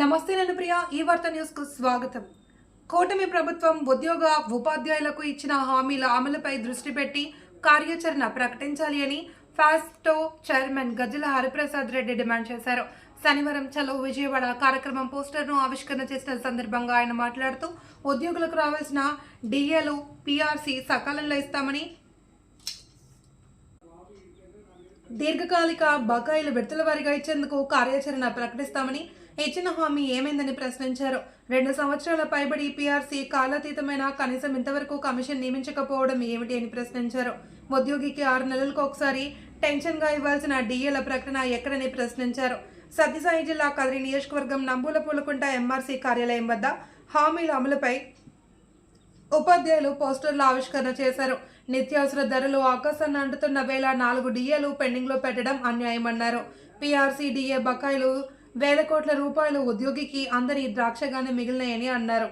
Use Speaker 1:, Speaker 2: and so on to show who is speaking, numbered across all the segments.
Speaker 1: నమస్తే నేను ప్రియా ఈ వార్త న్యూస్కు స్వాగతం. కూటమి ప్రభుత్వం ఉద్యోగ ఉపాధ్యాయులకు ఇచ్చిన హామీల అమలుపై దృష్టి పెట్టి కార్యాచరణ ప్రకటించాలి అని ఫాస్టో చైర్మన్ గజ్జల హరిప్రసాద్ రెడ్డి డిమాండ్ చేశారు. శనివారం చలో విజయవాడ కార్యక్రమం పోస్టర్ను ఆవిష్కరణ చేసిన సందర్భంగా ఆయన మాట్లాడుతూ ఉద్యోగులకు రావాల్సిన డిఏలు పీఆర్సీ సకాలంలో ఇస్తామని దీర్ఘకాలిక బకాయిలు విడతల వారిగా ఇచ్చేందుకు కార్యాచరణ ప్రకటిస్తామని ఇచ్చిన హామీ ఏమైందని ప్రశ్నించారు? రెండు సంవత్సరాల పైబడి పీఆర్సీ కాలాతీతమైన కనీసం ఇంతవరకు కమిషన్ నియమించకపోవడం ఏమిటి అని ప్రశ్నించారు. ఉద్యోగికి ఆరు నెలలకు ఒకసారి టెన్షన్గా ఇవ్వాల్సిన డిఏల ప్రకటన ఎక్కడని ప్రశ్నించారు. సత్యసాయి జిల్లా కదిరి నియోజకవర్గం నంబూల పూలకుంట ఎంఆర్సీ కార్యాలయం వద్ద హామీల అమలుపై ఉపాధ్యాయులు పోస్టర్ల ఆవిష్కరణ చేశారు. నిత్యావసర ధరలు ఆకాశాన్ని అంటుతున్న వేళ నాలుగు డిఏలు పెండింగ్లో పెట్టడం అన్యాయమన్నారు. పీఆర్సీ డిఏ బకాయిలు వేల కోట్ల రూపాయలు ఉద్యోగికి అందరి ద్రాక్షగానే మిగిలినాయని అన్నారు.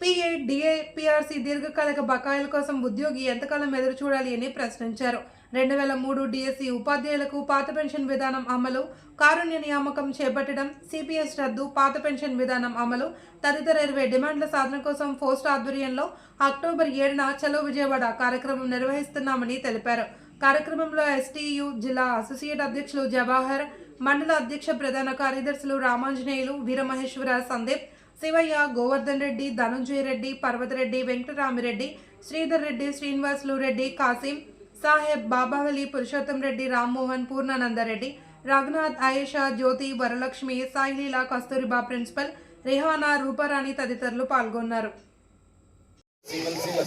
Speaker 1: పిఏ డిఏ పిఆర్సీ దీర్ఘకాలిక బకాయిల కోసం ఉద్యోగి ఎంతకాలం ఎదురు చూడాలి అని ప్రశ్నించారు. రెండు వేల మూడు డిఎస్సి ఉపాధ్యాయులకు పాత పెన్షన్ విధానం అమలు కారుణ్య నియామకం చేపట్టడం సిపిఎస్ రద్దు పాత పెన్షన్ విధానం అమలు తదితర ఇరవై డిమాండ్ల సాధన కోసం పోస్ట్ ఆధ్వర్యంలో అక్టోబర్ ఏడున చలో విజయవాడ కార్యక్రమం నిర్వహిస్తున్నామని తెలిపారు. కార్యక్రమంలో ఎస్టీయు జిల్లా అసోసియేట్ అధ్యక్షులు జవాహర్ మండల అధ్యక్ష ప్రధాన కార్యదర్శులు రామాంజనేయులు వీరమహేశ్వర సందీప్ శివయ్య గోవర్ధన్ రెడ్డి ధనుంజయ రెడ్డి పర్వతరెడ్డి వెంకటరామిరెడ్డి శ్రీధర్ రెడ్డి శ్రీనివాసులు రెడ్డి కాసిం సాహెబ్ బాబావలి పురుషోత్తం రెడ్డి రామ్మోహన్ పూర్ణానందరెడ్డి రఘునాథ్ ఆయేషా జ్యోతి వరలక్ష్మి సాయిలీల కస్తూరిబా ప్రిన్సిపల్ రిహానా రూపారాణి తదితరులు పాల్గొన్నారు.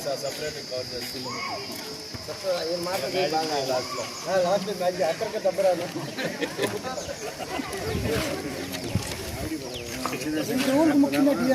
Speaker 2: ಸರ್ ಸಪ್ರೇಟ್ ಏನು ಮಾಡ್ತೀವಿ ಲಾಸ್ಟ್ ಮ್ಯಾಜಿ ಹತ್ತಿರಕ್ಕೆ ದಬ್ಬರ ಮುಖ್ಯಮಂತ್ರಿ